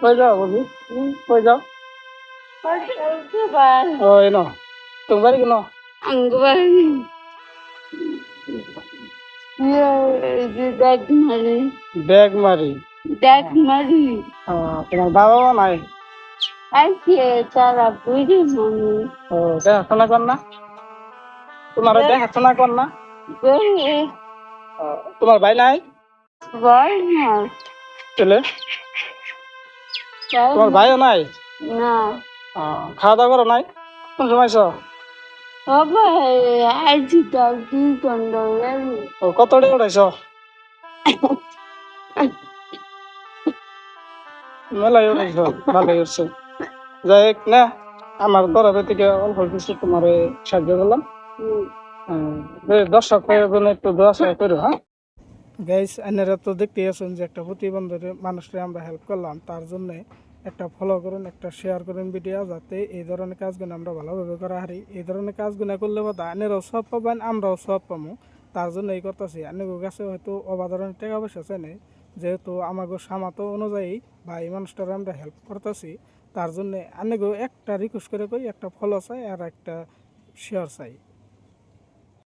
কই যাও বলি কই যাও। ও এনো তুমি বাড়ি কেন দেখ মারি। ব্যাগ মারি। দেখ মারি। তোমার বাবা মা নাই আইছে তারা বুঝে মনে ও দেখাশোনা কর না। তোমার দেখাশোনা কর না। তোমার ভাই নাই? বল না ছেলে? তোমার ভাইও নাই। না। খাওয়া দাওয়া করো নাই? কোন সময় কত উঠাইছ মেলাই উঠাইছ ভালোই হচ্ছে যাই না আমার তরফে থেকে অল্প কিছু তোমার সাহায্য করলাম। করো হ্যাঁ? গাইস আপনারা তো দেখতেই আছেন যে একটা প্রতিবন্ধের মানুষকে আমরা হেল্প করলাম, তার জন্য একটা ফলো করুন, একটা শেয়ার করুন ভিডিও যাতে এই ধরনের কাজগুলো আমরা ভালোভাবে করা হারি। এই ধরনের কাজগুলো করলে বা আনেরাও সব পাবেন, আমরাও সব পাবো তার জন্য এই করতেছি। আনেগো কাছে হয়তো অবাধরণের টাকা পয়সা চেনে যেহেতু আমাকে সামাতো অনুযায়ী বা এই মানুষটার আমরা হেল্প করতেছি, তার জন্য আনেগো একটা রিকোয়েস্ট করে কই, একটা ফলো চাই আর একটা শেয়ার চাই।